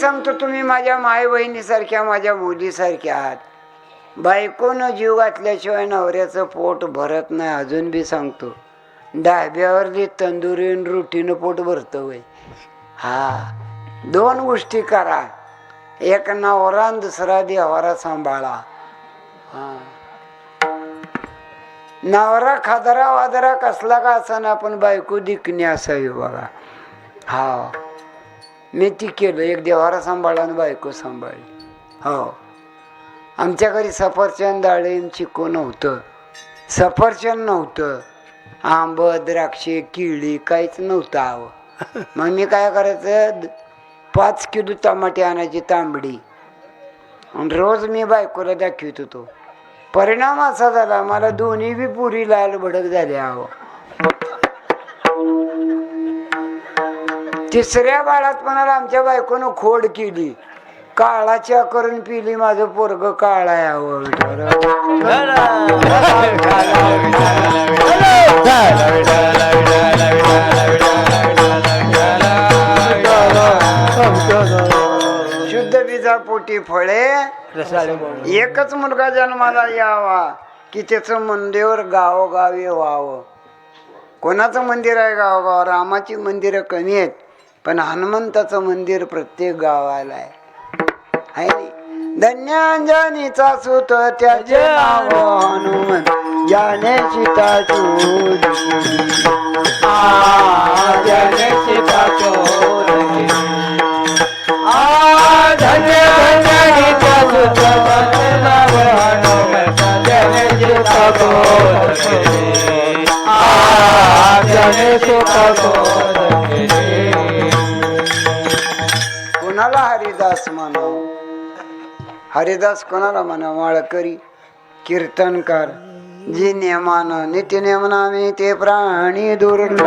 सांगतो तुम्ही माझ्या माय बहिणीसारख्या माझ्या मुलीसारख्या आहात. बायकोनं जीव घातल्याशिवाय नवऱ्याचं पोट भरत नाही अजून बी सांगतो. डाब्यावरली तंदुरीन रुटीनं पोट भरतं वय. हा दोन गोष्टी करा. एक नवरा दुसरा देवारा सांभाळा. हा. नवरा खादरा वादरा कसला का असाना आपण बायको दिकणी असावी बघा. हा. मी ती केलं. एक देवारा सांभाळला आणि बायको सांभाळली. हो. आमच्या घरी सफरचंद डाळिंब चिकू नव्हतं. सफरचंद नव्हतं. आंब द्राक्षे केळी काहीच नव्हतं हवं मग मी काय करायचं? द- पाच किलो टमाटे आणायची तांबडी. आणि रोज मी बायकोला दाखवित होतो. परिणाम असा झाला मला दोन्ही बी पुरी लाल भडक झाली अहो तिसऱ्या बाळात म्हणाला आमच्या बायकोनं खोड केली. काळाच्या करून पिली माझं पोरग काळा यावं शुद्ध बीजा पोटी फळे. एकच मुलगा जन्माला यावा की त्याचं मंदिर गावोगावी व्हावं. कोणाचं मंदिर आहे गावोगाव? रामाची मंदिरं कमी आहेत. पण हनुमंताचं मंदिर प्रत्येक गावाला आहे नाही? धन्यांजनीचा सुत त्याचे नाव हनुमंत ज्याने सीता शोध केली. आ, ज्याने कोणाला हरिदास म्हणाव हरिदास कोणाला म्हणा? वाळकरी कीर्तनकार जी नेमान नित्य नियमनामे ते प्राणी दुर्लभ.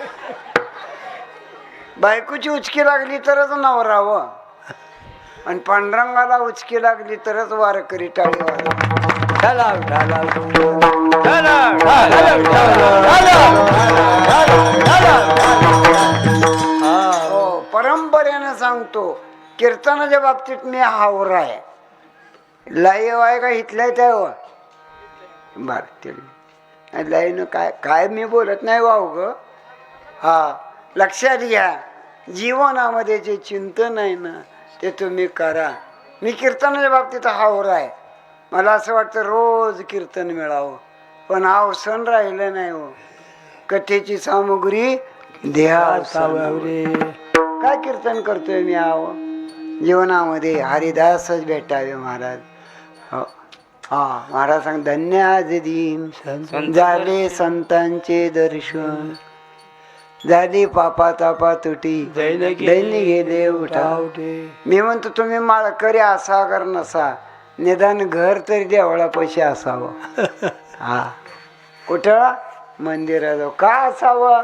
बायकोची उचकी लागली तरच नवरा व आणि पांडुरंगाला उचकी लागली तरच वारकरी टाळी वार हो परंपरेनं सांगतो कीर्तनाच्या बाबतीत मी हावर आहे. लाईव आहे का इथल्या त्या बर ते लाईन काय काय मी बोलत नाही वाव ग. हा लक्षात घ्या. जीवनामध्ये जे चिंतन आहे ना ते तुम्ही करा. मी कीर्तनाच्या बाबतीत हावर आहे. मला असं वाटतं रोज कीर्तन मिळावं. पण अवसन राहिलं नाही हो. कथेची सामुग्री देहा काय कीर्तन करतोय मी आव जीवनामध्ये हरिदासच भेटावे महाराज. हो. हा महाराज सांग धन्य आज दिन. झाले संतांचे दर्शन. झाली पापा तापा तुटी. दैनी गेले उठा. मी म्हणतो तुम्ही माळकरी असा कर नसा. निदान घर तरी देवळा पैसे असावं. हा. कुठं? मंदिराजवळ. का असावं?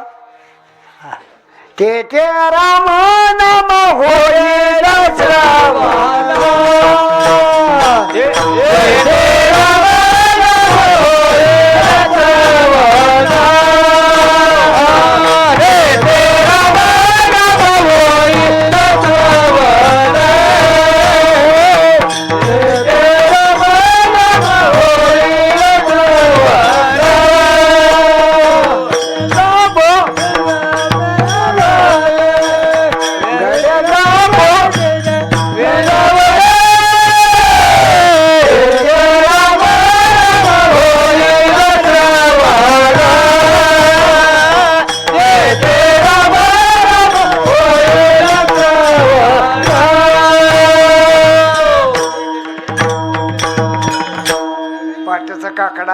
ते ते राम नाम राम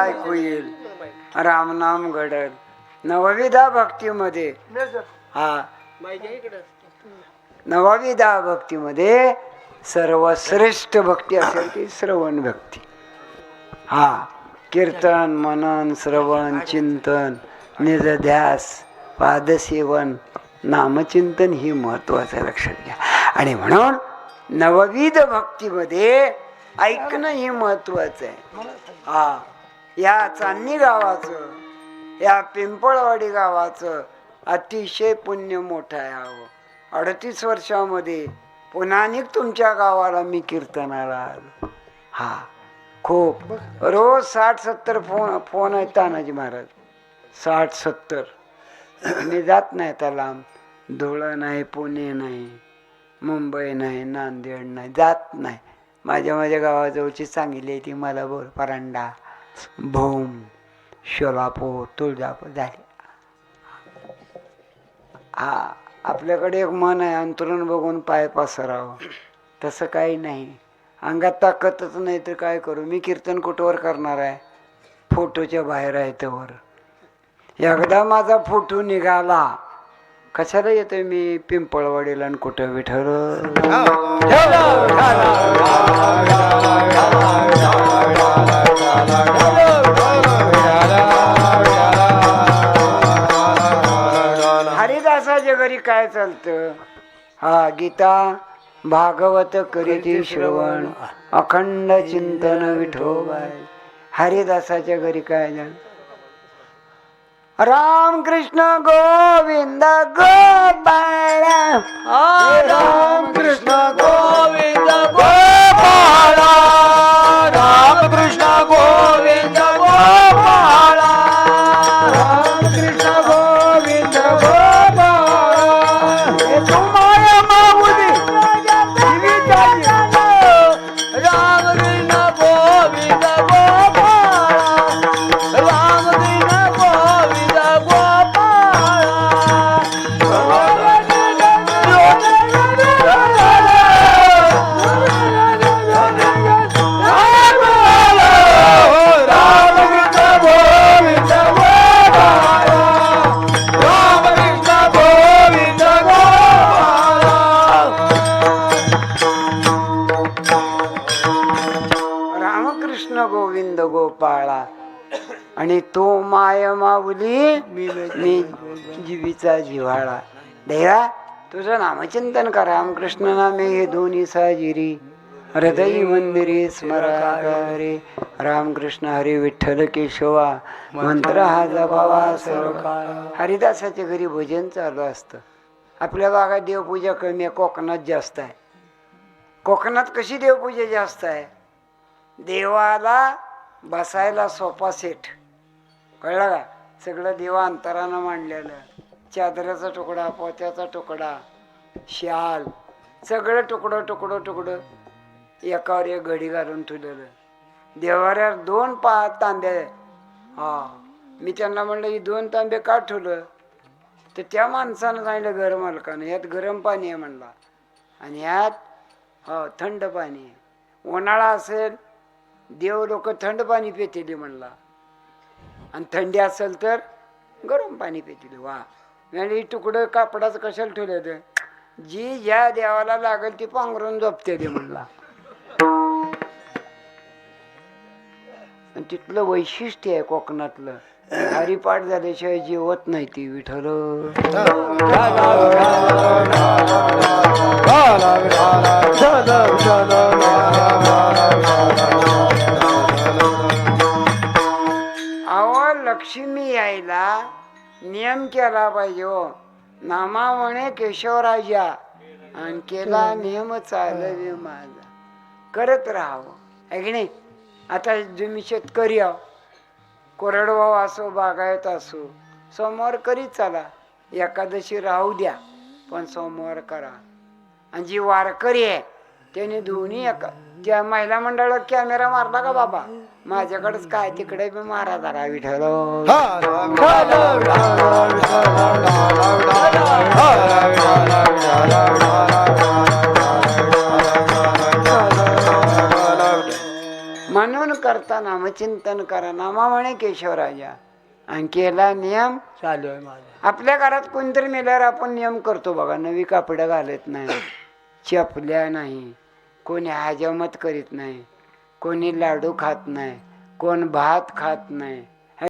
ऐकू येईल रामनाम घडल. नवविधा भक्तीमध्ये. हा. नवविधा भक्तीमध्ये सर्वश्रेष्ठ भक्ती असेल ती श्रवण भक्ती. हा. कीर्तन मनन श्रवण चिंतन निजध्यास पादसेवन नामचिंतन ही महत्वाचं लक्षात घ्या. आणि म्हणून नवविध भक्तीमध्ये ऐकणं हे महत्वाचं आहे. हा. या चांदणी गावाचं या पिंपळवाडी गावाचं अतिशय पुण्य मोठं आहे अहो. अडतीस वर्षामध्ये पुन्हा तुमच्या गावाला मी कीर्तनाला आलो. हा खूप. रोज साठ सत्तर फोन फोन आहेत तानाजी महाराज. साठ सत्तर. मी जात नाही त्या लांब. धुळं नाही पुणे नाही मुंबई नाही नांदेड नाही जात नाही. माझ्या माझ्या गावाजवळची सांगितली आहे ती मला बोल परांडा. भौम शोलापूर तुळजापूर झाले. हा आपल्याकडे एक मन आहे अंतरून बघून पाय पसरावं. तसं काही नाही. अंगात ताकदच नाही तर काय करू? मी कीर्तन कुठवर करणार आहे? फोटोच्या बाहेर आहे त्यावर एकदा माझा फोटो निघाला. कशाला येतोय मी पिंपळवाडीला आणि कुठं विठर हरिदासाच्या घरी काय चालतं? हा गीता भागवत करीती श्रवण अखंड चिंतन विठोबाय. हरिदासाच्या घरी काय झालं? राम कृष्ण गोविंद गोपाळ राम कृष्ण गोविंद गोपाळा. आणि तो माय माऊली मी जीवीचा जिव्हाळा. देवा तुझं नामचिंतन कर रामकृष्ण नामे हे दोन्ही साजिरी. हृदयी मंदिरी स्मरा रामकृष्ण हरी विठ्ठल केशवा. मंत्र हा जपावा सर्व काळ. हरिदासाच्या घरी भजन चालू असतं. आपल्या भागात देवपूजा कमी आहे कोकणात जास्त आहे. कोकणात कशी देवपूजा जास्त आहे? देवाला बसायला सोफा सेट. कळलं का? सगळं देवा अंतरानं मांडलेलं. चादराचा तुकडा पोत्याचा तुकडा शाल सगळं तुकडं तुकडं तुकडं एकावर एक घडी घालून ठेवलेलं. देवाऱ्यावर दोन पा तांबे. हा मी त्यांना म्हणलं ही दोन तांबे का ठेवलं? तर त्या माणसानं सांगितलं घर मालकानं यात गरम पाणी आहे म्हणला. आणि यात हो थंड पाणी आहे. उन्हाळा असेल देव लोक थंड पाणी पितील म्हणला आणि थंडी असेल तर गरम पाणी पितील वा आणि तुकडं कापडाचं कशाला ठेवलं होतं जी ज्या देवाला लागेल ती पांघरून झोपते दे म्हणला आणि तिथलं वैशिष्ट्य आहे कोकणातलं हरिपाठ झाल्याशिवाय जेवत नाही ती विठ्ठल अहो यायला नियम केला पाहिजे हो नामा म्हणे केशवराजा आणि केला नियम चालवे माझा. करत राहावं. आहे की नाही? आता तुम्ही शेतकरी आहो. कोरडवाहू असो बागायत असो सोमवार करीत चला. एकादशी राहू द्या पण सोमवार करा. आणि जी वारकरी आहे त्याने दोन्ही एका त्या महिला मंडळ कॅमेरा मारला का बाबा? माझ्याकडेच काय तिकडे मी मारा जरा म्हणून करता नामचिंतन करा. नामा म्हणे केशवराजा. आणि केला नियम. चालू आहे माझा. आपल्या घरात कोणतरी मेल्यावर आपण नियम करतो बघा. नवी कापडं घालत नाही. चपल्या नाही. कोणी हजामत करीत नाही कोणी लाडू खात नाही कोण भात खात नाही